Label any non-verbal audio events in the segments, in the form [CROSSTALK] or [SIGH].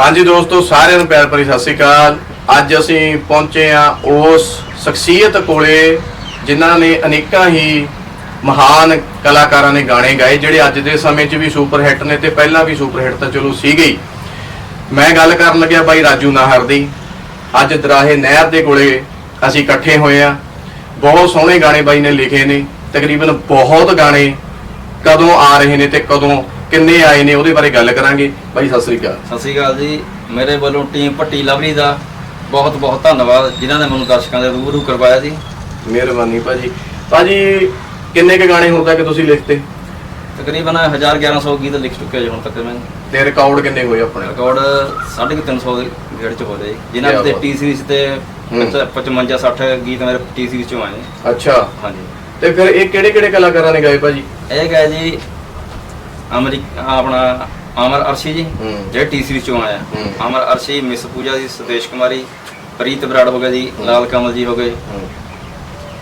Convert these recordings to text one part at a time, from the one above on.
ਹਾਂਜੀ ਦੋਸਤੋ, ਸਾਰਿਆਂ ਨੂੰ ਪਿਆਰ ਭਰੀ ਸਤਿ ਸ੍ਰੀ ਅਕਾਲ। ਅੱਜ ਅਸੀਂ ਪਹੁੰਚੇ ਆ ਉਸ ਸ਼ਖਸੀਅਤ ਕੋਲੇ ਜਿਨ੍ਹਾਂ ਨੇ ਅਨੇਕਾਂ ਹੀ ਮਹਾਨ ਕਲਾਕਾਰਾਂ ਨੇ ਗਾਣੇ ਗਾਏ, ਜਿਹੜੇ ਅੱਜ ਦੇ ਸਮੇਂ 'ਚ ਵੀ ਸੁਪਰ ਹਿੱਟ ਨੇ ਤੇ ਪਹਿਲਾਂ ਵੀ ਸੁਪਰ ਹਿੱਟ ਤਾਂ ਚਲੋ ਸੀਗੇ ਹੀ। ਮੈਂ ਗੱਲ ਕਰਨ ਲੱਗਿਆ ਬਾਈ ਰਾਜੂ ਨਾਹਰ ਦੀ। ਅੱਜ ਦਰਾਹੇ ਨਹਿਰ ਦੇ ਕੋਲੇ ਅਸੀਂ ਇਕੱਠੇ ਹੋਏ ਆ ਬਹੁਤ ਸੋਹਣੇ ਗਾਣੇ ਬਾਈ ਨੇ ਲਿਖੇ ਨੇ। ਤਕਰੀਬਨ ਬਹੁਤ ਗਾਣੇ ਕਦੋਂ ਆ ਰਹੇ ਨੇ ਤੇ ਕਦੋਂ ਕਿੰਨੇ ਆਏ ਨੇ ਉਹਦੇ ਬਾਰੇ ਗੱਲ ਕਰਾਂਗੇ। ਬਾਈ ਸਤਿ ਸ੍ਰੀ ਅਕਾਲ। ਸਤਿ ਸ਼੍ਰੀ ਅਕਾਲ ਜੀ। ਮੇਰੇ ਵੱਲੋਂ ਟੀਮ ਭੱਟੀ ਲਵਲੀ ਦਾ ਬਹੁਤ ਬਹੁਤ ਧੰਨਵਾਦ ਜਿਨ੍ਹਾਂ ਨੇ ਮੈਨੂੰ ਦਰਸ਼ਕਾਂ ਦੇ ਰੂਬਰੂ ਕਰਵਾਇਆ ਜੀ। ਮਿਹਰਬਾਨੀ ਭਾਜੀ। ਭਾਜੀ ਕਿੰਨੇ ਕ ਗਾਣੇ ਹੁਣ ਤੱਕ ਤੁਸੀਂ ਲਿਖਤੇ? ਤਕਰੀਬਨ 1100 ਗੀਤ ਲਿਖ ਚੁੱਕਿਆ ਜੀ ਹੁਣ ਤੱਕ ਮੈਂ। ਤੇ ਰਿਕਾਰਡ ਕਿੰਨੇ ਹੋਏ ਆਪਣੇ? ਰਿਕਾਰਡ 350 ਦੇ ਗੇੜ ਚ ਹੋ ਜੀ। ਜਿਨ੍ਹਾਂ ਦੇ। ਟੀ ਸੀਰੀਜ਼ ਤੇ ਹੂੰ। 55 60 ਗੀਤ ਮੇਰੇ ਟੀ ਸੀਰੀਜ਼ ਚੋਂ ਆਏ ਨੇ। ਅੱਛਾ। ਹਾਂਜੀ। ਤੇ ਫਿਰ ਇਹ ਕਿਹੜੇ ਕਿਹੜੇ ਕਲਾਕਾਰਾਂ ਨੇ ਗਾਏ ਭਾਜੀ? ਇਹ ਗਏ ਜੀ ਅਮਰੀਕ ਆਪਣਾ ਅਮਰ ਅਰਸ਼ੀ ਜੀ ਹੂੰ। ਜਿਹੜੇ ਟੀ ਸੀਰੀਜ਼ ਚੋਂ ਆਇਆ ਹੂੰ। ਅਮਰ ਅਰਸ਼ੀ ਮਿਸ ਪੂਜਾ ਜੀ ਸੁਦੇਸ਼ ਕੁਮਾਰੀ ਪ੍ਰੀਤ ਬਰਾੜ ਹੋ ਗਿਆ ਜੀ ਲਾਲ ਕਮਲ ਜੀ ਹੋ ਗਏ।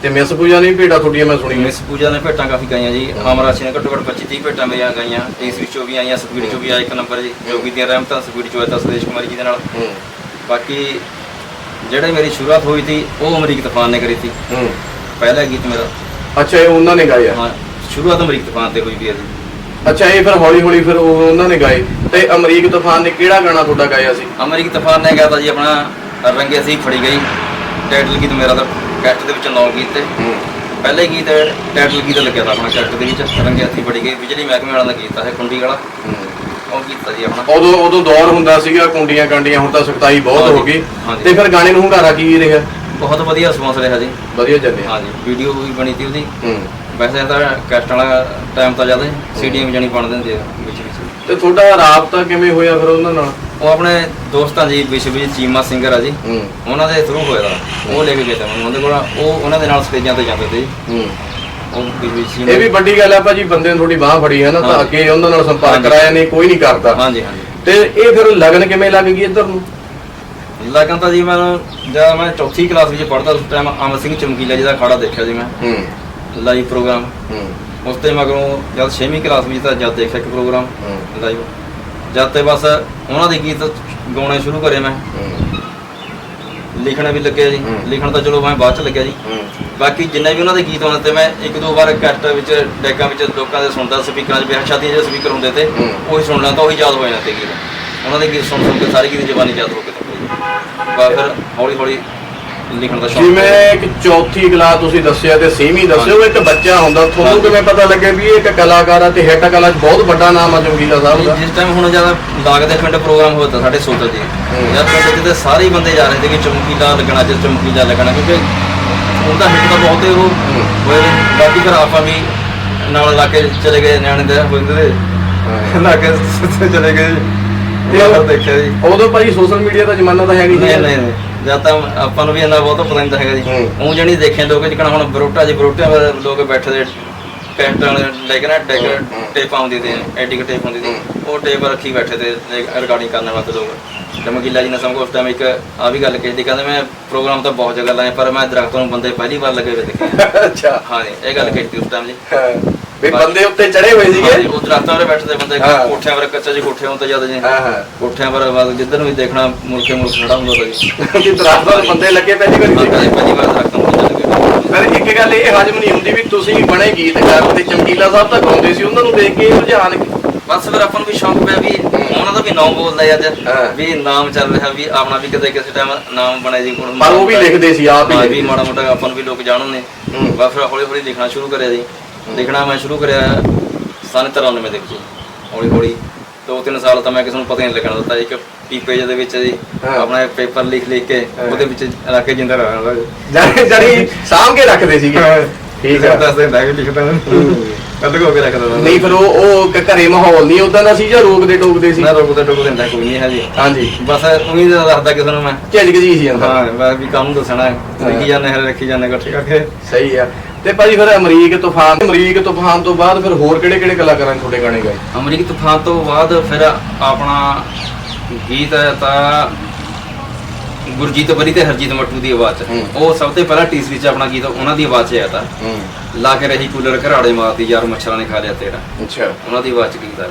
ਤੇ ਮਿਸ ਪੂਜਾ ਨੇ ਵੀ ਭੇਟਾ ਤੁਹਾਡੀਆਂ ਮੈਂ ਸੁਣੀ ਮਿਸ ਪੂਜਾ ਨੇ ਭੇਟਾਂ ਕਾਫੀ ਗਾਈਆਂ ਜੀ। ਅਮਰ ਅਰਸ਼ੀ ਨੇ ਘੱਟੋ ਘੱਟ 25 30 ਭੇਟਾਂ ਮੇਰੀਆਂ ਗਾਈਆਂ। ਟੀ ਸੀਰੀਜ਼ ਚੋਂ ਵੀ ਆਈਆਂ ਸਪੀਡ ਚੋਂ ਵੀ ਆਇਆ ਇੱਕ ਨੰਬਰ ਜੀ। ਜੋਗੀ ਦੀਆਂ ਰਹਿਮਤਾਂ ਸਪੀਡ ਚੋਂ ਆਇਆ ਤਾਂ ਸੁਦੇਸ਼ ਕੁਮਾਰੀ ਜੀ ਦੇ ਨਾਲ। ਹੂੰ। ਬਾਕੀ ਜਿਹੜੇ ਮੇਰੀ ਸ਼ੁਰੂਆਤ ਹੋਈ ਸੀ ਉਹ ਅਮਰੀਕ ਤੂਫਾਨ ਨੇ ਕਰੀ ਸੀ। ਹੂੰ। ਪਹਿਲਾ ਗੀਤ ਮੇਰਾ। ਅੱਛਾ ਇਹ ਉਹਨਾਂ ਨੇ ਗਾਏ ਆ ਹਾਂ ਸ਼ੁਰੂਆਤ ਅਮਰੀਕ ਤੂਫਾਨ ਤੇ ਹੋਈ ਵੀ ਹੈ ਜੀ। ਅੱਛਾ ਇਹ ਫਿਰ ਹੌਲੀ ਹੌਲੀ ਫਿਰ ਉਹ ਉਹਨਾਂ ਨੇ ਗਾਏ। ਤੇ ਅਮਰੀਕ ਤੂਫਾਨ ਨੇ ਕਿਹੜਾ ਗਾਣਾ ਤੁਹਾਡਾ ਗਾਇਆ ਸੀ? ਅਮਰੀਕ ਤੂਫਾਨ ਨੇ ਗਾਇਆ ਜੀ ਆਪਣਾ ਰੰਗੇ ਸੀ ਫੜੀ ਗਈ। ਟਾਈਟਲ ਗੀਤ ਮੇਰਾ ਤਾਂ ਕੈਸਟ ਦੇ ਵਿੱਚ ਨੌ ਗੀਤ ਤੇ। ਪਹਿਲੇ ਗੀਤ ਟਾਈਟਲ ਗੀਤ ਲੱਗਿਆ ਤਾਂ ਆਪਣਾ ਕੈਸਟ ਦੇ ਵਿੱਚ ਰੰਗੇ ਹੱਥੀ ਫੜੀ ਗਈ ਬਿਜਲੀ ਮਹਿਕਮੇ ਵਾਲਾ ਦਾ ਗੀਤ ਹੈ ਕੁੰਡੀ ਵਾਲਾ। ਉਹ ਗੀਤ ਆ ਜੀ ਆਪਣਾ। ਉਦੋਂ ਉਦੋਂ ਦੌਰ ਹੁੰਦਾ ਸੀਗਾ ਕੁੰਡੀਆਂ ਕਾਂਡੀਆਂ ਹੁਣ ਤਾਂ ਸਖਤਾਈ ਬਹੁਤ ਹੋ ਗਈ। ਤੇ ਫਿਰ ਗਾਣੇ ਨੂੰ ਹੁੰਗਾਰਾ ਕੀ ਰਿਹਾ? ਬਹੁਤ ਵਧੀਆ ਰਿਸਪੌਂਸ ਰਿਹਾ ਜੀ। ਵਧੀਆ ਚੱਲਿਆ। ਹਾਂਜੀ ਵੀਡੀਓ ਵੀ ਬਣੀ ਤੀ ਉਹਦੀ। ਹੂੰ। ਵੈਸੇ ਤਾਂ ਕੈਸਟ ਵਾਲਾ ਟਾਈਮ ਤਾਂ ਜ਼ਿਆਦਾ ਸੀਡੀਆਂ ਵੀ ਜਾਣੀ ਬਣ ਦਿੰਦੇ ਆ ਵਿੱਚ ਵਿੱਚ। ਤੇ ਤੁਹਾਡਾ ਰਾਬਤਾ ਕਿਵੇਂ ਹੋਇਆ ਫਿਰ ਉਹਨਾਂ ਨਾਲ? ਉਹ ਆਪਣੇ ਦੋਸਤਾਂ ਜੀ ਵਿਸ਼ਵਜੀਤ ਚੀਮਾ ਸਿੰਗਰ ਆ ਜੀ। ਹੂੰ। ਉਹਨਾਂ ਦੇ ਥਰੂ ਹੋਇਆ ਉਹ ਲੈ ਕੇ ਗਏ ਤਾਂ ਉਹਦੇ ਕੋਲ ਉਹ ਉਹਨਾਂ ਦੇ ਨਾਲ ਸਟੇਜਾਂ ਤੇ ਜਾਂਦੇ ਤੇ ਹੂੰ। ਇਹ ਵੀ ਵੱਡੀ ਗੱਲ ਆ ਭਾਜੀ ਬੰਦੇ ਨੇ ਤੁਹਾਡੀ ਬਾਹ ਫੜੀ ਹੈ ਨਾ ਤਾਂ। ਅੱਗੇ ਉਹਨਾਂ ਨਾਲ ਸੰਪਰਕ। ਕਰਾਇਆ ਨਹੀਂ ਕੋਈ ਨਹੀਂ ਕਰਦਾ। ਹਾਂਜੀ ਹਾਂਜੀ ਤੇ ਇਹ ਫਿਰ ਲਗਨ ਕਿਵੇਂ ਲੱਗ ਗਈ ਇੱਧਰ ਨੂੰ? ਲਗਨ ਤਾਂ ਜੀ ਮੈਂ ਜਦ ਮੈਂ ਚੌਥੀ ਕਲਾਸ ਵਿੱਚ ਪੜ੍ਹਦਾ ਉਸ ਟਾਈਮ ਅਮਰ ਸਿੰਘ ਚਮਕੀਲਾ ਜੀ ਦਾ ਅਖਾੜਾ ਦੇਖਿਆ ਜੀ ਮੈਂ। ਹੂੰ। ਲਾਈਵ ਪ੍ਰੋਗਰਾਮ ਹੂੰ। ਉਸ ਤੇ ਮਗਰੋਂ ਜਦ 6ਵੀਂ ਕਲਾਸ ਵਿੱਚ ਤਾਂ ਜਦ ਦੇਖਿਆ ਇੱਕ ਪ੍ਰੋਗਰਾਮ ਹੂੰ। ਲਾਈਵ ਜਦ ਤੇ ਬਸ ਉਹਨਾਂ ਦੇ ਗੀਤ ਗਾਉਣੇ ਸ਼ੁਰੂ ਕਰੇ ਮੈਂ। ਹੂੰ। ਲਿਖਣਾ ਵੀ ਲੱਗਿਆ ਜੀ। ਲਿਖਣ ਤਾਂ ਚਲੋ ਮੈਂ ਬਾਅਦ ਚ ਲੱਗਿਆ ਜੀ। ਹੂੰ। ਬਾਕੀ ਜਿੰਨੇ ਵੀ ਉਹਨਾਂ ਦੇ ਗੀਤ ਆਉਂਦੇ ਤੇ ਮੈਂ ਇੱਕ ਦੋ ਵਾਰ ਕੈਸਟ ਵਿੱਚ ਡੈਕਾਂ ਵਿੱਚ ਲੋਕਾਂ ਦੇ ਸੁਣਦਾ ਸਪੀਕਰਾਂ 'ਚ ਵਿਆਹ ਸ਼ਾਦੀਆਂ 'ਚ ਸਪੀਕਰ ਹੁੰਦੇ ਤੇ। ਉਹੀ ਸੁਣ ਲਾਂ ਤਾਂ ਉਹੀ ਯਾਦ ਹੋ ਜਾਂਦੇ ਤੇ ਗੀਤ। ਉਹਨਾਂ ਦੇ ਗੀਤ ਸੁਣ ਸੁਣ ਕੇ ਸਾਰੇ ਗੀਤ ਜ਼ਬਾਨੀ ਯਾਦ ਹੋ ਤਾਂ ਬਾ ਫਿਰ ਹੌਲੀ ਹੌਲੀ ਲਿਖਣ ਦਾ ਸ਼ੌਂਕ ਜਿਵੇਂ ਇੱਕ ਚੌਥੀ ਕਲਾਸ ਤੁਸੀਂ ਦੱਸਿਆ ਤੇ ਛੇਵੀਂ ਦੱਸਿਓ ਇੱਕ ਬੱਚਾ ਹੁੰਦਾ ਤੁਹਾਨੂੰ। ਕਿਵੇਂ ਪਤਾ ਲੱਗੇ ਵੀ ਇਹ ਇੱਕ ਕਲਾਕਾਰ ਆ ਤੇ ਹਿੱਟ ਕਲਾ 'ਚ ਬਹੁਤ ਵੱਡਾ ਨਾਮ ਆ ਜੰਗੀਲਾ ਸਾਹਿਬ ਦਾ? ਜਿਸ ਟਾਈਮ ਹੁਣ ਜ਼ਿਆਦਾ ਲਾਗਦੇ ਪਿੰਡ ਪ੍ਰੋਗਰਾਮ ਹੋਇਆ ਤਾਂ ਸਾਡੇ ਸੋਤਲ ਜੀ। ਜਦ ਪਿੰਡ ਦੇ ਸਾਰੇ ਹੀ ਬੰਦੇ ਜਾ ਰਹੇ ਸੀ ਕਿ ਚਮਕੀਲਾ ਲੱਗਣਾ ਚ ਚਮਕੀਲਾ ਲੱਗਣਾ ਕਿਉਂਕਿ ਉਹਦਾ ਹਿੱਟ ਤਾਂ ਬਹੁਤ ਹੀ ਉਹ। ਹੋਏ। ਬਾਕੀ ਫਿਰ ਆਪਾਂ ਵੀ ਨਾਲ ਲਾ ਕੇ ਚਲੇ ਗਏ ਨਿਆਣੇ ਦੇ ਬੰਦੇ ਦੇ ਲਾ ਕੇ ਚਲੇ ਗਏ। ਇਹ ਦੇਖਿਆ ਜੀ। ਉਦੋਂ ਭਾਜੀ ਸੋਸ਼ਲ ਮੀਡੀਆ ਦਾ ਜ਼ਮਾਨਾ ਤਾਂ ਹੈ ਨਹੀਂ ਨਹੀਂ ਨਹੀਂ ਨਹੀਂ। ਤਾਂ ਆਪਾਂ ਨੂੰ ਵੀ ਇੰਨਾ ਬਹੁਤ ਪਤਾ ਨਹੀਂ ਤਾਂ ਹੈਗਾ ਜੀ। ਹੂੰ। ਉਹ ਜਣੀ ਦੇਖੇ ਲੋਕ ਜਿਕਣਾ ਹੁਣ ਬਰੋਟਾ ਜੀ ਬਰੋਟਿਆਂ ਵਾਲੇ ਲੋਕ ਬੈਠੇ ਦੇ ਕੈਂਟ ਵਾਲੇ ਲੈ ਕੇ ਨਾ ਹੂੰ। ਟੇਪ ਆਉਂਦੀ ਤੇ ਐਡਿਕ ਟੇਪ ਹੁੰਦੀ ਸੀ। ਉਹ ਟੇਪ ਰੱਖੀ ਬੈਠੇ ਤੇ ਰਿਕਾਰਡਿੰਗ ਕਰਨ ਵਾਸਤੇ ਲੋਕ। ਚਮਕੀਲਾ ਜੀ ਨੇ ਸਾਨੂੰ ਉਸ ਟਾਈਮ ਇੱਕ ਆ ਵੀ ਗੱਲ ਕਹੀ ਕਹਿੰਦੇ ਮੈਂ ਪ੍ਰੋਗਰਾਮ ਤਾਂ ਬਹੁਤ ਜਗ੍ਹਾ ਲਾਏ ਪਰ ਮੈਂ ਦਰਖਤਾਂ ਨੂੰ ਬੰਦੇ ਪਹਿਲੀ ਵਾਰ ਲੱਗੇ ਹੋਏ ਦੇਖੇ। [LAUGHS] ਅੱਛਾ। ਹਾਂ ਜੀ ਇਹ ਗੱਲ ਕਹੀ ਉਸ ਟਾਈਮ ਜੀ। ਹਾਂ। ਵੀ ਬੰਦੇ ਉੱਤੇ ਚੜੇ ਹੋਏ ਸੀਗੇ ਉਹ ਦਰਖਤਾਂ 'ਤੇ ਬੈਠਦੇ ਬੰਦੇ। ਕੋਠਿਆਂ 'ਤੇ ਕੱਚਾ ਜੀ ਕੋਠੇ ਹੁੰਦੇ ਜਦ ਜੀ ਹਾਂ ਹਾਂ ਕੋਠਿਆਂ 'ਪਰ ਬਸ ਜਿੱਧਰ ਵੀ ਦੇਖਣਾ ਮੁਲਕੇ ਮੁਲਕ ਖੜਾ ਹੁੰਦਾ ਤਾ ਜੀ ਕਿ ਦਰਖਤਾਂ ਦੇ ਬੰਦੇ ਲੱਗੇ ਪਹਿਲੀ ਵਾਰੀ ਹਾਂ ਦੇਖੇ। ਕਦੇ ਪਹਿਲੀ ਵਾਰ ਦਰਖਤਾਂ ਨੂੰ ਲੱਗੇ। ਪਰ ਇੱਕ ਗੱਲ ਇਹ ਹਜਮ ਨਹੀਂ ਹੁੰਦੀ ਵੀ ਤੁਸੀਂ ਬਣੇ ਗੀਤਕਾਰ ਤੇ ਚਮਕੀਲਾ ਸਾਹਿਬ ਤਾਂ ਗਾਉਂਦੇ ਸੀ ਉਹਨਾਂ ਨੂੰ ਦੇਖ ਕੇ ਰੁਝਾਨ ਬਸ ਫਿਰ ਆਪਾਂ ਨੂੰ ਵੀ ਸ਼ੌਂਕ ਪਿਆ ਵੀ ਉਹਨਾਂ ਦਾ ਵੀ ਨਾਮ ਬੋਲਦਾ ਹਾਂ। ਵੀ ਨਾਮ ਚੱਲ ਰਿਹਾ ਵੀ ਆਪਣਾ ਵੀ ਕਿਤੇ ਕਿਸੇ ਟਾਈਮ ਨਾਮ ਬਣੇ ਜੀ ਕੋਲ ਪਰ ਉਹ ਵੀ ਲਿਖਦੇ ਸੀ ਆਪ ਹੀ ਵੀ ਸੀ। ਮਾੜਾ ਮੋਟਾ ਆਪਾਂ ਨੂੰ ਵੀ ਲੋਕ ਜਾਣਨ ਨੇ। ਬਸ ਫਿਰ ਹੌਲੀ ਹੌਲੀ ਲਿਖਣਾ ਸ਼ੁਰੂ ਕਰਿਆ ਜੀ ਲਿਖਣਾ ਮੈਂ ਸ਼ੁਰੂ ਕਰਿਆ ਸਨ 93 ਦੇ ਵਿੱਚ ਹੌਲੀ ਹੌਲੀ। ਦੋ ਤਿੰਨ ਸਾਲ ਤਾਂ ਮੈਂ ਕਿਸੇ ਨੂੰ ਪਤਾ ਹੀ ਨਹੀਂ ਲੱਗਣ ਦਿੱਤਾ। ਇੱਕ ਪੀਪੇ ਜਿਹੇ ਦੇ ਵਿੱਚ ਜੀ ਹਾਂ। ਆਪਣਾ ਪੇਪਰ ਲਿਖ ਲਿਖ ਕੇ ਹਾਂ। ਉਹਦੇ ਵਿੱਚ ਰੱਖ ਕੇ ਜਿੰਦਾ ਰਹਿਣਾ ਜਾਨੀ ਸਾਂਭ ਕੇ ਰੱਖਦੇ ਸੀਗੇ। ਠੀਕ ਆ। ਦੱਸ ਦਿੰਦਾ ਕਿ ਲਿਖਦਾ ਕੱਢ ਕੇ ਨਹੀਂ ਫਿਰ ਉਹ ਉਹ ਘਰੇ ਮਾਹੌਲ ਨਹੀਂ ਉਦਾਂ ਦਾ ਸੀ ਜਾਂ ਰੋਕਦੇ ਟੋਕਦੇ ਸੀ? ਮੈਂ ਰੋਕਦਾ ਟੋਕ ਦਿੰਦਾ ਕੋਈ ਨਹੀਂ ਹੈ ਜੀ। ਹਾਂਜੀ। ਬਸ ਉਮੀਦ ਦੱਸਦਾ ਕਿਸੇ ਨੂੰ ਮੈਂ। ਝਿਜਕ ਜੀ ਸੀ ਹਾਂ ਮੈਂ ਵੀ ਕੰਮ ਦੱਸਣਾ ਹੈ। ਲਿਖੀ ਜਾਂਦੇ ਹੈ ਰੱਖੀ ਜਾਂਦੇ ਇਕੱਠੇ ਕਰਕੇ। ਸਹੀ ਆ। ਤੇ ਭਾਜੀ ਫਿਰ ਅਮਰੀਕ ਤੂਫਾਨ ਅਮਰੀਕ ਤੂਫਾਨ ਤੋਂ ਬਾਅਦ ਫਿਰ ਹੋਰ ਕਿਹੜੇ ਕਿਹੜੇ ਕਲਾਕਾਰਾਂ ਨੇ ਤੁਹਾਡੇ ਗਾਣੇ ਗਾਏ ਅਮਰੀਕ ਤੂਫਾਨ ਤੋਂ ਬਾਅਦ ਫਿਰ ਆਪਣਾ ਗੀਤ ਹੈ ਤਾਂ ਗੁਰਜੀਤ ਬਰੀ ਤੇ ਹਰਜੀਤ ਮੱਟੂ ਦੀ ਆਵਾਜ਼। 'ਚ। ਹੂੰ। ਉਹ ਸਭ ਤੋਂ ਪਹਿਲਾਂ ਟੀਸਰੀ 'ਚ ਆਪਣਾ ਗੀਤ ਉਹਨਾਂ ਦੀ ਆਵਾਜ਼ 'ਚ ਆਇਆ ਤਾਂ। ਲਾ ਕੇ ਰਹੀ ਕੂਲਰ ਘਰਾੜੇ ਮਾਰਦੀ ਯਾਰ ਮੱਛਰਾਂ ਨੇ ਖਾ ਲਿਆ ਤੇਰਾ। ਅੱਛਾ। ਉਹਨਾਂ ਦੀ ਆਵਾਜ਼ 'ਚ ਗੀਤ ਤੇ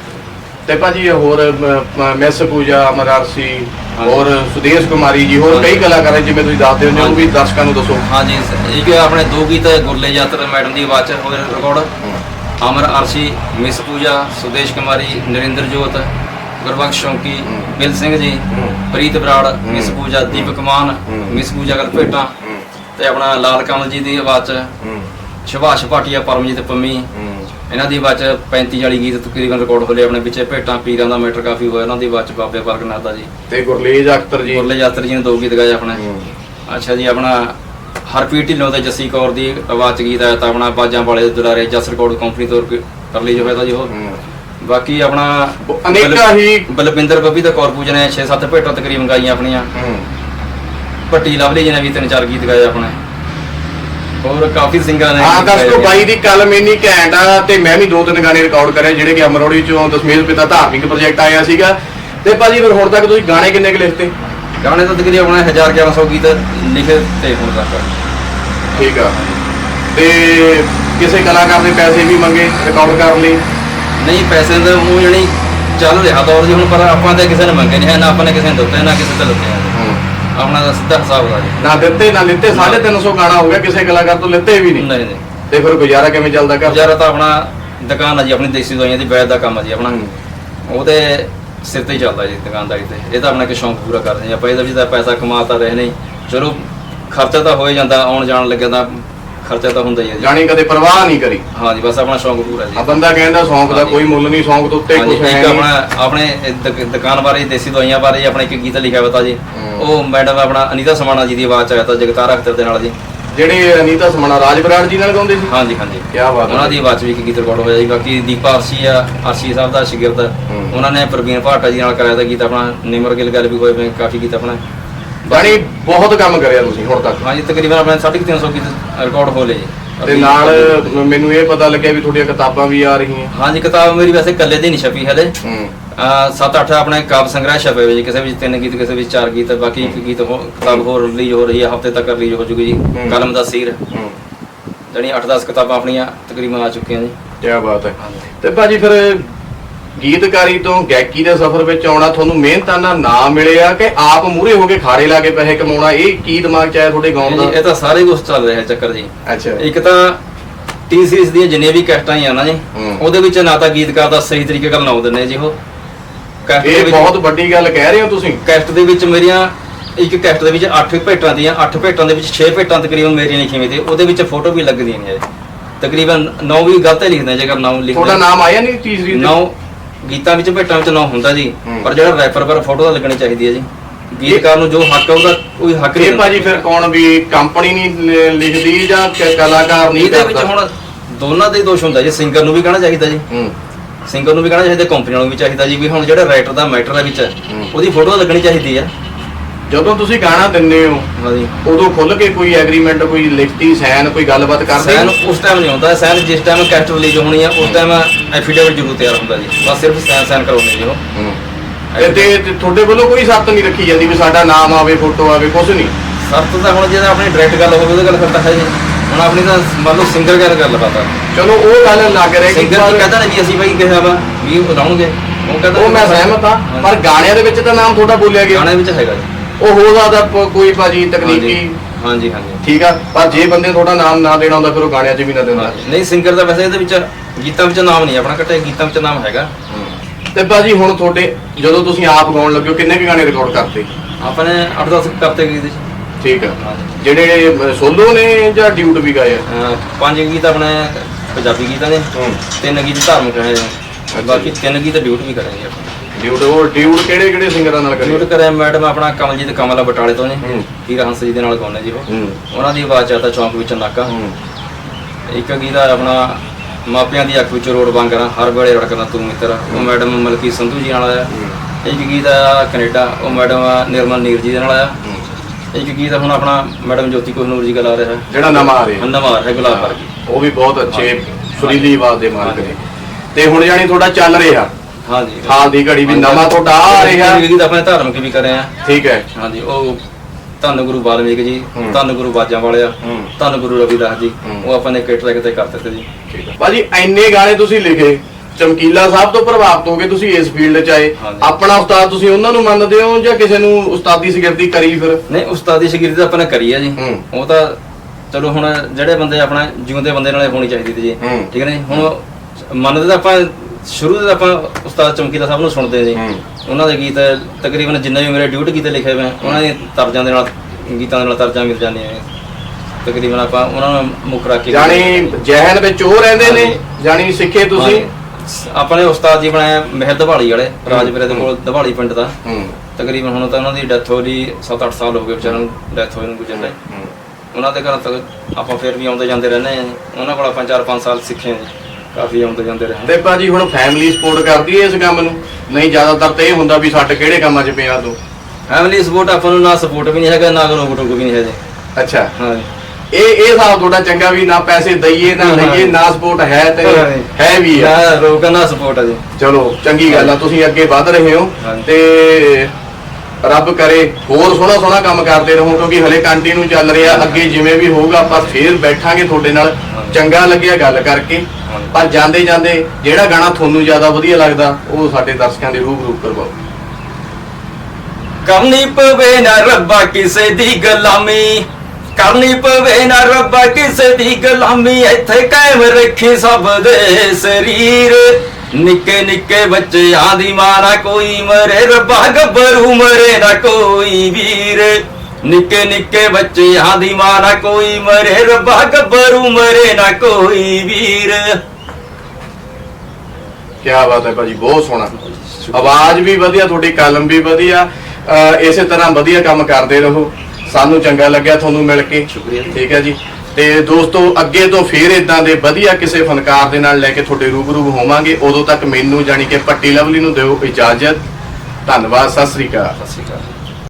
ਭਾਜੀ ਹੋਰ ਮ- ਪੂਜਾ ਅਮਰਾਰਸੀ ਹੋਰ ਸੁਦੇਸ਼ ਕੁਮਾਰੀ ਜੀ, ਹੋਰ ਕਈ ਕਲਾਕਾਰ ਹੈ ਜਿਵੇਂ ਤੁਸੀਂ ਦੱਸਦੇ ਹੋ, ਉਹ ਵੀ ਦਰਸ਼ਕਾਂ ਨੂੰ ਦੱਸੋ। ਹਾਂਜੀ, ਇੱਕ ਆਪਣੇ ਦੋ ਗੀਤ ਗੁਰਲੇ ਯਾਤਰਾ ਮੈਡਮ ਦੀ ਆਵਾਜ਼ 'ਚ ਹੋਏ record Amar Arshi miss Pooja, Sudesh Kumari Narinder Jot Gurbaksh Shaunki Bill Singh ji, Preet Brar, miss Pooja, Deepak Maan, miss Pooja ਗਲ ਤੇ ਆਪਣਾ ਲਾਲ ਕਮਲ ਜੀ ਦੀ ਆਵਾਜ਼ 'ਚ ਸੁਭਾਸ਼ ਭਾਟੀਆ, ਪਰਮਜੀਤ ਪੰਮੀ ਇਹਨਾਂ ਦੀ ਆਵਾਜ਼ 'ਚ 35 40 ਗੀਤ ਤਕਰੀਬਨ ਰਿਕਾਰਡ ਹੋਲੇ ਆਪਣੇ ਪਿੱਛੇ ਭੇਟਾਂ ਪੀਰਾਂ ਦਾ ਮੈਟਰ ਕਾਫੀ ਹੋਇਆ ਉਹਨਾਂ ਦੀ ਆਵਾਜ਼ 'ਚ ਬਾਬੇ ਬਰਕਨਾਥ ਦਾ ਜੀ ਤੇ ਗੁਰਲੇਜ ਅਖਤਰ ਜੀ ਗੁਰਲੇ ਯਾਤਰੀ ਜੀ ਨੇ ਦੋ ਗੀਤ ਗਾਏ ਆਪਣੇ। ਅੱਛਾ ਜੀ ਆਪਣਾ ਹਰਪ੍ਰੀਤ ਢਿੱਲੋਂ ਤੇ ਜੱਸੀ ਕੌਰ ਦੀ ਆਵਾਜ਼ 'ਚ ਗੀਤ ਆਇਆ ਤਾਂ ਆਪਣਾ ਬਾਜਾਂ ਵਾਲੇ ਦੁਰਾਰੇ ਜਸ ਰਿਕਾਰਡ ਕੰਪਨੀ ਤੋਂ ਕਰ ਲਈ ਜੋ ਹੋਇਆ ਤਾਂ ਜੀ ਉਹ। ਬਾਕੀ ਆਪਣਾ ਅਨੇਕਾਂ ਹੀ ਬਲਪਿੰਦਰ ਬੱਬੀ ਤੇ ਕੌਰਪੂਜ ਨੇ 6-7 ਭੇਟਾਂ ਤਕਰੀਬਨ ਗਾਈਆਂ ਆਪਣੀਆਂ। ਭੱਟੀ ਲਵਲੀ ਜੀ ਨੇ ਵੀ ਤਿੰਨ ਚਾਰ ਗੀਤ ਗਾਏ ਆਪਣੇ ਹੋਰ ਕਾਫੀ ਸਿੰਗਰਾਂ ਨੇ ਹਾਂ ਗੀਤ ਗਾਏ। ਬਾਈ ਦੀ ਕਲਮ ਇੰਨੀ ਘੈਂਟ ਆ ਤੇ ਮੈਂ ਵੀ ਦੋ ਤਿੰਨ ਗਾਣੇ ਰਿਕਾਰਡ ਕਰੇ ਜਿਹੜੇ ਕਿ ਅਮਰੋੜੀ ਚੋਂ ਦਸਮੇਲ ਪਿਤਾ ਧਾਰਮਿਕ ਪ੍ਰੋਜੈਕਟ ਆਇਆ ਸੀਗਾ। ਤੇ ਭਾਜੀ ਫਿਰ ਹੁਣ ਤੱਕ ਤੁਸੀਂ ਗਾਣੇ ਕਿੰਨੇ ਕੁ ਲਿਖਤੇ? ਗਾਣੇ ਤਾਂ ਤਕਰੀਬਨ ਆਪਣੇ 1100 ਗੀਤ ਲਿਖੇ ਤੇ ਹੁਣ ਤੱਕ। ਠੀਕ ਆ। ਤੇ ਕਿਸੇ ਕਲਾਕਾਰ ਦੇ ਪੈਸੇ ਵੀ ਮੰਗੇ ਰਿਕਾਰਡ ਕਰਨ ਲਈ? ਨਹੀਂ ਪੈਸੇ ਦਾ ਉਹ ਜਣੀ ਚੱਲ ਰਿਹਾ ਦੌਰ ਜੀ ਹੁਣ ਪਰ ਆਪਾਂ ਤਾਂ ਕਿਸੇ ਨੇ ਮੰਗੇ ਨਹੀਂ ਹੈ ਨਾ ਆਪਾਂ ਨੇ ਕਿਸੇ ਨੂੰ ਦਿੱਤੇ ਨਾ ਕਿਸੇ ਤੋਂ ਲਿੱਤੇ ਆਪਣਾ ਤਾਂ ਸਿੱਧਾ ਹਿਸਾਬ ਦਾ ਜੀ ਨਾ ਦਿੱਤੇ ਨਾ ਲਿੱਤੇ 350 ਗਾਣਾ ਹੋ ਗਿਆ ਕਿਸੇ ਕਲਾਕਾਰ ਤੋਂ ਲਿੱਤੇ ਵੀ ਨਹੀਂ। ਨਹੀਂ ਨਹੀਂ। ਤੇ ਫਿਰ ਗੁਜ਼ਾਰਾ ਕਿਵੇਂ ਚੱਲਦਾ ਘਰ? ਦਾ? ਗੁਜ਼ਾਰਾ ਤਾਂ ਆਪਣਾ ਦੁਕਾਨ ਆ ਜੀ ਆਪਣੀ ਦੇਸੀ ਦਵਾਈਆਂ ਦੀ ਵੈਦ ਦਾ ਕੰਮ ਆ ਜੀ ਆਪਣਾ। ਉਹਦੇ ਸਿਰ ਤੇ ਹੀ ਚੱਲਦਾ ਜੀ ਦੁਕਾਨਦਾਰੀ ਤੇ। ਇਹ ਤਾਂ ਆਪਣਾ ਕਿ ਸ਼ੌਂਕ ਪੂਰਾ ਕਰਦੇ ਆਪਾਂ ਇਹਦਾ ਵੀ ਤਾਂ ਪੈਸਾ ਕਮਾਤਾ ਰਹੇ ਨਹੀਂ ਚਲੋ ਖਰਚਾ ਤਾਂ ਹੋ ਹੀ ਜਾਂਦਾ ਆਉਣ ਜਾਣ ਲੱਗਿਆ ਤਾਂ ਖਰਚਾ ਤਾਂ ਹੁੰਦਾ ਹੀ ਹੈ ਜੀ। ਜਾਣੀ ਕਦੇ ਪਰਵਾਹ ਨਹੀਂ ਕਰੀ। ਹਾਂ ਜੀ ਬਸ ਆਪਣਾ ਸ਼ੌਂਕ ਪੂਰਾ ਜੀ। ਆ ਬੰਦਾ ਕਹਿੰਦਾ ਸ਼ੌਂਕ ਦਾ। ਕੋਈ ਮੁੱਲ ਨਹੀਂ ਸ਼ੌਂਕ ਤੋਂ ਉੱਤੇ ਹਾਂਜੀ ਕੁਝ ਹੈ ਇੱਕ ਨਹੀਂ। ਆਪਣਾ ਆਪਣੇ ਦੁਕ- ਦੁਕਾਨ ਬਾਰੇ ਦੇਸੀ ਦਵਾਈਆਂ ਬਾਰੇ ਆਪਣੇ ਇੱਕ ਗੀਤ ਲਿਖਿਆ ਹੋਇਆ ਤਾ ਜੀ। ਉਹ ਮੈਡਮ ਆਪਣਾ ਅਨੀਤਾ ਸਮਾਣਾ ਜੀ ਦੀ ਆਵਾਜ਼ ਚ ਆਇਆ ਤਾ ਜਗਤਾਰ ਅਖਤਰ ਦੇ ਨਾਲ ਜੀ। ਜਿਹੜੇ ਅਨੀਤਾ ਸਮਣਾ ਰਾਜ ਬਰਾੜ ਜੀ ਨਾਲ ਗਾਉਂਦੇ ਸੀ? ਹਾਂਜੀ ਹਾਂਜੀ ਕੀ ਬਾਤ ਉਹਨਾਂ ਦੀ ਆਵਾਜ਼ 'ਚ ਵੀ ਇੱਕ ਗੀਤ ਰਿਕਾਰਡ ਹੋਇਆ ਜੀ। ਬਾਕੀ ਦੀਪਾ ਅਰਸ਼ੀ ਆ ਅਰਸ਼ੀ ਸਾਹਿਬ ਦਾ ਸ਼ਾਗਿਰਦ। ਉਹਨਾਂ ਨੇ ਪ੍ਰਵੀਨ ਭਾਟਾ ਜੀ ਨਾਲ ਕਰਾਇਆ ਤਾਂ ਗੀਤ ਆਪਣਾ ਨਿਮਰ ਗਿੱਲ ਗੱਲ ਵੀ ਹੋਏ ਪਏ ਕਾਫੀ ਗੀਤ ਆਪਣਾ ਜਾਣੀ ਬਹੁਤ ਕੰਮ ਕਰਿਆ ਤੁਸੀਂ ਹੁਣ ਤੱਕ। ਹਾਂਜੀ ਤਕਰੀਬਨ ਆਪਣੇ 350 ਗੀਤ ਰਿਕਾਰਡ ਹੋ ਲਏ ਤੇ ਨਾਲ ਮੈਨੂੰ ਇਹ ਪਤਾ ਲੱਗਿਆ ਵੀ ਤੁਹਾਡੀਆਂ ਕਿਤਾਬਾਂ ਵੀ ਆ ਰਹੀਆਂ। ਹਾਂਜੀ ਕਿਤਾਬ ਮੇਰੀ ਵੈਸੇ ਇਕੱਲੇ ਦੀ ਨਹੀਂ ਛਪੀ ਹਲੇ। ਹੂੰ। 7-8 ਆਪਣੇ ਕਾਵ ਸੰਗ੍ਰਹਿ ਛਪੇ ਹੋਏ ਜੀ ਕਿਸੇ ਵਿੱਚ ਤਿੰਨ ਗੀਤ ਕਿਸੇ ਵਿੱਚ ਚਾਰ ਗੀਤ ਬਾਕੀ ਇੱਕ ਗੀਤ ਹੋ- ਕਿਤਾਬ ਹੋਰ ਰਿਲੀਜ਼ ਹੋ ਰਹੀ ਹੈ ਹਫ਼ਤੇ ਤੱਕ ਰਿਲੀਜ਼ ਹੋ ਜੂਗੀ ਜੀ। ਕਲਮ ਦਾ ਸੀਰ। ਹੂੰ। ਜਿਹੜੀ 8-10 ਕਿਤਾਬਾਂ ਆਪਣੀਆਂ ਤਕਰੀਬਨ ਆ ਚੁੱਕੀਆਂ ਜੀ। ਕੀ ਬਾਤ ਹੈ। ਤੇ ਭਾਜੀ ਫਿਰ ਗੀਤਕਾਰੀ ਤੋਂ ਗਾਇਕੀ ਦੇ ਸਫ਼ਰ ਵਿੱਚ ਆਉਣਾ ਤੁਹਾਨੂੰ ਮਿਹਨਤਾਨਾ ਨਾ ਮਿਲਿਆ ਕਿ ਆਪ ਮੂਰੇ ਹੋ ਕੇ ਖਾੜੇ ਲਾ ਕੇ ਪੈਸੇ ਕਮਾਉਣਾ ਇਹ ਕੀ ਦਿਮਾਗ 'ਚ ਆਇਆ ਤੁਹਾਡੇ ਗਾਉਣ ਦਾ? ਇਹ ਤਾਂ ਸਾਰੇ ਕੁਝ ਚੱਲ ਰਿਹਾ ਚੱਕਰ ਜੀ। ਅੱਛਾ। ਇੱਕ ਤਾਂ ਟੀ ਸੀਰੀਜ਼ ਦੀਆਂ ਜਿੰਨੀਆਂ ਵੀ ਕੈਸਟਾਂ ਹੀ ਜੀ। ਉਹਦੇ ਵਿੱਚ ਨਾ ਤਾਂ ਗੀਤਕਾਰ ਦਾ ਸਹੀ ਤਰੀਕੇ ਨਾਲ ਲਾਉ ਦਿੰਦੇ ਜੀ ਉਹ। ਇਹ ਬਹੁਤ ਵੱਡੀ ਗੱਲ ਕਹਿ ਰਹੇ ਹੋ ਤੁਸੀਂ। ਕੈਸਟ ਦੇ ਵਿੱਚ ਮੇਰੀਆਂ ਇੱਕ ਕੈਸਟ ਦੇ ਵਿੱਚ 8 ਭੇਟਾਂ ਦੀਆਂ 8 ਭੇਟਾਂ ਦੇ ਵਿੱਚ 6 ਭੇਟਾਂ ਤਕਰੀਬਨ ਮੇਰੀਆਂ ਲਿਖੀਆਂ ਤੇ ਉਹਦੇ ਵਿੱਚ ਫੋਟੋ ਵੀ ਲੱਗਦੀਆਂ ਨੇ ਤਕਰੀਬਨ 9 ਵੀ ਗਲਤ ਲਿਖਦੇ ਜੇਕਰ 9 ਲਿਖਦੇ ਤੁਹਾਡਾ ਨਾਮ ਆਇਆ ਨਹੀਂ ਤੀਸਰੀ ਤੇ? 9 ਗੀਤਾਂ ਵਿੱਚ ਭੇਟਾਂ ਵਿੱਚ 9 ਹੁੰਦਾ ਜੀ ਹੂੰ। ਪਰ ਜਿਹੜਾ ਰੈਪਰ ਪਰ ਫੋਟੋ ਤਾਂ ਲੱਗਣੀ ਚਾਹੀਦੀ ਹੈ ਜੀ ਗੀਤਕਾਰ ਨੂੰ ਜੋ ਹੱਕ ਹੈ ਉਹਦਾ ਕੋਈ ਹੱਕ ਨਹੀਂ ਇਹ ਭਾਜੀ ਫਿਰ ਕੌਣ ਵੀ ਕੰਪਨੀ ਨਹੀਂ ਲ- ਲਿਖਦੀ ਜਾਂ ਕ- ਕਲਾਕਾਰ ਨਹੀਂ ਇਹਦੇ ਵਿੱਚ ਕਰਦਾ? ਹੁਣ ਦੋਨਾਂ ਦਾ ਹੀ ਦੋਸ਼ ਹੁੰਦਾ ਜੀ ਸਿੰਗਰ ਨੂੰ ਵੀ ਕਹਿਣਾ ਚਾਹੀਦਾ ਜੀ ਹੂੰ ਸਿੰਗਰ ਨੂੰ ਵੀ ਕਹਿਣਾ ਚਾਹੀਦਾ ਕੰਪਨੀ ਨੂੰ ਵੀ ਚਾਹੀਦਾ ਜੀ ਵੀ ਹੁਣ ਜਿਹੜਾ ਰਾਈਟਰ ਦਾ ਮੈਟਰ ਹੈ ਵਿੱਚ ਹੂੰ। ਉਹਦੀ ਫੋਟੋ ਲੱਗਣੀ ਚਾਹੀਦੀ ਹੈ ਜਦੋਂ ਤੁਸੀਂ ਗਾਣਾ ਦਿੰਦੇ ਹੋ ਹਾਂਜੀ। ਉਦੋਂ ਖੁੱਲ ਕੇ ਕੋਈ ਐਗਰੀਮੈਂਟ ਕੋਈ ਲਿਖਤੀ ਸਾਈਨ ਕੋਈ ਗੱਲਬਾਤ ਕਰਦੇ ਸੈਨ ਹੋ? ਉਸ ਟਾਈਮ ਨਹੀਂ ਹੁੰਦਾ। ਸੈਨ ਜਿਸ ਟਾਈਮ ਕੈਸਟ ਰਿਲੀਜ਼ ਹੋਣੀ ਆ ਉਸ ਟਾਈਮ ਐਫੀਡੇਵਿਟ ਜ਼ਰੂਰ ਤਿਆਰ ਹੁੰਦਾ ਜੀ। ਬਸ ਸਿਰਫ ਸੈਨ ਸੈਨ ਕਰਾਉਣੇ ਜੀ ਉਹ। ਹੂੰ। ਤੇ- ਤੇ ਤੇ ਤੁਹਾਡੇ ਵੱਲੋਂ ਕੋਈ ਸ਼ਰਤ ਨਹੀਂ ਰੱਖੀ ਜਾਂਦੀ ਵੀ ਸਾਡਾ ਨਾਮ ਆਵੇ ਫੋਟੋ ਆਵੇ ਕੁਝ ਨਹੀਂ? ਸਰਤ ਤਾਂ ਹੁਣ ਜਿਹਦਾ ਆਪਣੀ ਡਾਇਰੈਕਟ ਗੱਲ ਹੋਵੇ ਉਹਦੇ ਗੱਲ ਕਰਦਾ ਹੈ ਜੀ ਹੁਣ ਆਪਣੀ ਤਾਂ ਮੰਨ ਲਓ ਸਿੰਗਰ ਗੱਲ ਕਰ ਲਵਾਤਾ। ਚਲੋ ਉਹ ਗੱਲ ਲੱਗ ਰਹੀ ਕਿ ਸਿੰਗਰ ਕੀ ਕਹਿੰਦਾ ਨੇ ਵੀ ਅਸੀਂ ਭਾਈ ਕਿਹਾ ਵਾ ਵੀ ਉਹ ਲਾਉਣਗੇ ਉਹ ਕਹਿੰਦਾ ਉਹ ਮੈਂ ਸਹਿਮਤ ਹਾਂ ਪਰ ਗਾਣਿਆਂ ਦੇ ਵਿੱਚ ਤਾਂ ਨਾਮ ਤੁਹਾਡਾ ਬੋਲਿਆ ਗਿਆ। ਗਾਣੇ ਵਿੱਚ ਹੈਗਾ ਜੀ। ਉਹ ਹੋ ਸਕਦਾ ਪ- ਕੋਈ ਭਾਜੀ ਤਕਨੀਕੀ ਹਾਂਜੀ ਹਾਂਜੀ ਠੀਕ ਆ ਪਰ ਜੇ ਬੰਦੇ ਤੁਹਾਡਾ ਨਾਮ ਨਾ ਦੇਣਾ ਹੁੰਦਾ ਫਿਰ ਉਹ ਗਾਣਿਆਂ 'ਚ ਵੀ ਨਾ ਦਿੰਦਾ ਹਾਂਜੀ। ਨਹੀਂ ਸਿੰਗਰ ਦਾ ਵੈਸੇ ਇਹਦੇ ਵਿੱਚ ਗੀਤਾਂ ਵਿੱਚ ਨਾਮ ਨਹੀਂ ਆਪਣਾ ਕੱਟਿਆ ਗੀਤਾਂ ਵਿੱਚ ਨਾਮ ਹੈਗਾ। ਤੇ ਭਾਜੀ ਹੁਣ ਤੁਹਾਡੇ ਜਦੋਂ ਤੁਸੀਂ ਆਪ ਗਾਉਣ ਲੱਗੇ ਹੋ ਕਿੰਨੇ ਕੁ ਗਾਣੇ ਰਿਕਾਰਡ ਕਰਤੇ? ਆਪਾਂ ਨੇ 8-10 ਕਰਤੇ ਗੀਤ ਠੀਕ ਆ। ਹਾਂਜੀ। ਜਿਹੜੇ ਸੋਲੋ ਨੇ ਜਾਂ ਡਿਊਟ ਵੀ ਗਾਏ ਆ? ਅਹ ਪੰਜ ਗੀਤ ਆਪਣੇ ਪੰਜਾਬੀ ਗੀਤਾਂ ਨੇ ਤਿੰਨ ਗੀਤ ਧਾਰਮਿਕ ਹੈ ਬਾਕੀ ਤਿੰਨ ਗੀਤ ਡਿਊਟ ਵੀ ਕਰਾਂਗੇ ਆਪਾਂ ਡਿਊਟ ਉਹ ਡਿਊਟ ਕਿਹੜੇ ਕਿਹੜੇ ਸਿੰਗਰਾਂ ਨਾਲ ਕਰੇ ਕਰਿਆ ਮੈਡਮ ਆਪਣਾ ਕਮਲਜੀਤ ਕਮਲਾ ਬਟਾਲੇ ਤੋਂ ਨੇ ਹੂੰ। ਹੀਰਾ ਹੰਸ ਜੀ ਦੇ ਨਾਲ ਗਾਉਂਦੇ ਜੀ ਉਹ? ਹੂੰ। ਉਹਨਾਂ ਦੀ ਆਵਾਜ਼ ਆਤਾ ਚੌਂਕ ਵਿੱਚ ਨਾਕਾ। ਹੂੰ। ਇੱਕ ਗੀਤ ਆ ਆਪਣਾ ਮਾਪਿਆਂ ਦੀ ਅੱਖ ਵਿੱਚ ਰੋਡ ਵਾਂਗਰਾ ਹਰ ਵੇਲੇ ਰੜਕਦਾ ਤੂੰ ਮਿੱਤਰ ਉਹ ਮੈਡਮ ਮਲਕੀ ਸੰਧੂ ਜੀ ਨਾਲ ਆਇਆ। ਇੱਕ ਗੀਤ ਆ ਕੈਨੇਡਾ ਉਹ ਮੈਡਮ ਨਿਰਮਲ ਨੀਰ ਜੀ ਦੇ ਨਾਲ ਆਇਆ। ਇੱਕ ਗੀਤ ਹੁਣ ਆਪਣਾ ਮੈਡਮ ਜੋਤੀ ਕੋਹਨੂਰ ਜੀ ਆ ਰਿਹਾ। ਹੈ ਜਿਹੜਾ ਨਵਾਂ ਆ ਰਿਹਾ। ਨਵਾਰ ਹੈ ਗੁਲਾਬ ਵਰਗੀ। ਉਹ ਵੀ ਬਹੁਤ ਅੱਛੇ। ਸੁਰੀਲੀ ਆਵਾਜ਼ ਦੇ ਮਾਲਕ। ਨੇ। ਤੇ ਹੁਣ ਜਾਨੀ ਤੁਹਾਡਾ ਚੱਲ ਰਿਹਾ। ਹਾਂਜੀ। ਹਾਲ ਦੀ ਘੜੀ ਵੀ ਨਵਾਂ ਤੁਹਾਡਾ ਆ ਰਿਹਾ। ਗੀਤ ਆਪਣੇ ਧਾਰਮਿਕ ਵੀ ਕਰ ਰਹੇ ਆ ਠੀਕ ਹੈ। ਹਾਂਜੀ ਉਹ ਧੰਨ ਗੁਰੂ ਬਾਲਮੀਕ ਜੀ। ਧੰਨ ਗੁਰੂ ਬਾਜਾਂ ਵਾਲਿਆ। ਧੰਨ ਗੁਰੂ ਰਵਿਦਾਸ ਜੀ। ਉਹ ਆਪਾਂ ਨੇ ਕਿਟ ਟਰੈਕ ਤੇ ਕਰ ਦਿੱਤੇ ਜੀ। ਠੀਕ ਹੈ। ਭਾਜੀ ਐਨੇ ਗਾਣੇ ਤੁਸੀਂ ਲਿਖੇ ਚਮਕੀਲਾ ਸਾਹਿਬ ਤੋਂ ਪ੍ਰਭਾਵਿਤ ਹੋ ਕੇ ਤੁਸੀਂ ਇਸ ਫੀਲਡ 'ਚ ਆਏ। ਆਪਣਾ ਉਸਤਾਦ ਤੁਸੀਂ ਉਹਨਾਂ ਨੂੰ ਮੰਨਦੇ ਹੋ ਜਾਂ ਕਿਸੇ ਨੂੰ ਉਸਤਾਦੀ ਸ਼ਾਗਿਰਦੀ ਕਰੀ ਫਿਰ? ਨਹੀਂ ਉਸਤਾਦੀ ਸ਼ਾਗਿਰਦੀ ਤਾਂ ਆਪਾਂ ਨੇ ਕਰੀ ਆ ਜੀ। ਉਹ ਤਾਂ ਚਲੋ ਹੁਣ ਜਿਹੜੇ ਬੰਦੇ ਆਪਣਾ ਜਿਉਂਦੇ ਬੰਦੇ ਨਾਲੇ ਹੋਣੀ ਚਾਹੀਦੀ ਸੀ ਜੀ। ਠੀਕ ਹੈ ਨਾ ਜੀ? ਹੁਣ ਮੰਨਦੇ ਤਾਂ ਆਪਾਂ ਸ਼ੁਰੂ ਤਾਂ ਆਪਾਂ ਉਸਤਾਦ ਚਮਕੀਲਾ ਸਾਹਿਬ ਨੂੰ ਸੁਣਦੇ ਹੂੰ। ਉਹਨਾਂ ਦੇ ਗੀਤ ਤਕਰੀਬਨ ਜਿੰਨੇ ਵੀ ਮੇਰੇ ਡਿਊਟ ਗੀਤ ਲਿਖੇ ਹੋਏ ਆ, ਉਹਨਾਂ ਦੇ ਤਰਜਾਂ ਦੇ ਨਾਲ ਗੀਤਾਂ ਦੇ ਨਾਲ ਤਰਜਾਂ ਮਿਲ ਜਾਂਦੀਆਂ ਨੇ ਤਕਰੀਬਨ ਆਪਾਂ ਉਹਨਾਂ ਨੂੰ ਮੁੱਖ ਰੱਖ ਕੇ ਜਾਣੀ ਜਹਿਨ ਵਿੱਚ ਉਹ ਰਹਿੰਦੇ ਨੇ। ਜਾਣੀ ਸਿੱਖੇ ਤੁਸੀਂ। ਆਪਣੇ ਉਸਤਾਦ ਜੀ ਬਣਾਇਆ ਮਹਿਰ ਦਵਾਲੀ ਵਾਲੇ ਰਾਜਪੁਰੇ ਦੇ ਕੋਲ ਦਵਾਲੀ ਪਿੰਡ ਦਾ ਤਕਰੀਬਨ ਹੁਣ ਤਾਂ ਉਹਨਾਂ ਦੀ ਡੈਥ ਹੋ ਗਈ 7-8 ਸਾਲ ਹੋ ਗਏ ਵਿਚਾਰਿਆਂ ਨੂੰ ਡੈਥ ਹੋਏ ਨੂੰ ਗੁਜ਼ਰਦੇ। ਉਹਨਾਂ ਦੇ ਘਰ ਤੱਕ ਆਪਾਂ ਫਿਰ ਵੀ ਆਉਂਦੇ ਜਾਂਦੇ ਰਹਿੰਦੇ ਆ। ਉਹਨਾਂ ਕੋਲ ਆਪਾਂ 4-5 ਸਾਲ ਸਿੱਖੇ ਆ ਕਾਫੀ ਆਉਂਦੇ ਜਾਂਦੇ ਰਹੇ। ਤੇ ਭਾਜੀ ਹੁਣ ਫੈਮਿਲੀ ਸਪੋਰਟ ਕਰਦੀ ਹੈ ਇਸ ਕੰਮ ਨੂੰ? ਨਹੀਂ ਜ਼ਿਆਦਾਤਰ ਤਾਂ ਇਹ ਹੁੰਦਾ ਵੀ ਸਾਡੇ ਕਿਹੜੇ ਕੰਮਾਂ 'ਚ ਪਿਆ ਤੂੰ? ਫੈਮਿਲੀ ਸਪੋਰਟ ਆਪਾਂ ਨੂੰ ਨਾ ਸਪੋਰਟ ਵੀ ਨਹੀਂ ਹੈਗਾ ਨਾ ਰੋਕ ਟੋਕ ਵੀ ਨਹੀਂ ਹੈ ਜੀ ਅੱਛਾ। ਹਾਂ ਇਹ ਇਹ ਹਿਸਾਬ ਤੁਹਾਡਾ ਚੰਗਾ ਵੀ ਨਾ ਪੈਸੇ ਦਈਏ ਨਾ ਲਈਏ ਨਾ ਸਪੋਰਟ ਹੈ ਤੇ। ਹੈ ਵੀ ਆ। ਨਾ ਰੋਕ ਨਾ ਸਪੋਰਟ ਹੈ ਜੀ। ਚਲੋ ਚੰਗੀ ਗੱਲ ਆ ਤੁਸੀਂ ਅੱਗੇ ਵਧ ਰਹੇ ਹੋ। ਤੇ ਰੱਬ ਕਰੇ ਹੋਰ ਸੋਹਣਾ ਸੋਹਣਾ ਕੰਮ ਕਰਦੇ ਰਹੋ ਕਿਉਂਕਿ ਹਲੇ ਕੰਟੀਨਿਊ ਚੱਲ ਰਿਹਾ ਅੱਗੇ ਜਿਵੇਂ ਵੀ ਹੋਊਗਾ ਆਪਾਂ ਫੇਰ ਬੈਠਾਂਗੇ ਤੁਹਾਡੇ ਨਾਲ। ਚੰਗਾ ਲੱਗਿਆ ਗੱਲ ਕਰਕੇ। ਪਰ ਜਾਂਦੇ ਜਾਂਦੇ ਜਿਹੜਾ ਗਾਣਾ ਤੁਹਾਨੂੰ ਜ਼ਿਆਦਾ ਵਧੀਆ ਲੱਗਦਾ ਉਹ ਸਾਡੇ ਦਰਸ਼ਕਾਂ ਦੇ ਰੂਬਰੂ ਕਰਵਾਓ। ਕਰਨੀ ਪਵੇ ਨਾ ਰੱਬਾ ਕਿਸੇ ਦੀ ਗੁਲਾਮੀ ਕਰਨੀ ਪਵੇ ਨਾ ਰੱਬਾ ਕਿਸੇ ਦੀ ਗੁਲਾਮੀ ਇੱਥੇ ਕਾਇਮ ਰੱਖੀ ਸਭ ਦੇ ਸਰੀਰ। ਨਿੱਕੇ ਨਿੱਕੇ ਬੱਚਿਆਂ ਦੀ ਮਾਂ ਨਾ ਕੋਈ ਮਰੇ ਰੱਬਾ ਗੱਭਰੂ ਮਰੇ ਨਾ ਕੋਈ ਵੀਰ। ਨਿੱਕੇ ਨਿੱਕੇ ਬੱਚਿਆਂ ਦੀ ਮਾਂ ਨਾ ਕੋਈ ਮਰੇ ਰੱਬਾ ਗੱਭਰੂ ਮਰੇ ਨਾ ਕੋਈ ਵੀਰ। ਕੀ ਬਾਤ ਹੈ ਭਾਜੀ ਬਹੁਤ ਸੋਹਣਾ। ਆਵਾਜ਼ ਵੀ ਵਧੀਆ ਤੁਹਾਡੀ ਕਲਮ ਵੀ ਵਧੀਆ। ਅਹ ਇਸੇ ਤਰ੍ਹਾਂ ਵਧੀਆ ਕੰਮ ਕਰਦੇ ਰਹੋ। ਸਾਨੂੰ ਚੰਗਾ ਲੱਗਿਆ ਤੁਹਾਨੂੰ ਮਿਲ ਕੇ। ਸ਼ੁਕਰੀਆ। ਠੀਕ ਹੈ ਜੀ। ਤੇ ਦੋਸਤੋ ਅੱਗੇ ਤੋਂ ਫੇਰ ਇਦਾਂ ਦੇ ਵਧੀਆ ਕਿਸੇ ਫਨਕਾਰ ਦੇ ਨਾਲ ਲੈ ਕੇ ਤੁਹਾਡੇ ਰੂਬਰੂ ਹੋਵਾਂਗੇ। ਉਦੋਂ ਤੱਕ ਮੈਨੂੰ ਜਾਣੀ ਕਿ ਪੱਟੀ ਲਵਲੀ ਨੂੰ ਦਿਓ ਇਜਾਜ਼ਤ। ਧੰਨਵਾਦ ਸਤਿ ਸ੍ਰੀ ਅਕਾਲ। ਸਤਿ ਸ਼੍ਰੀ ਅਕਾਲ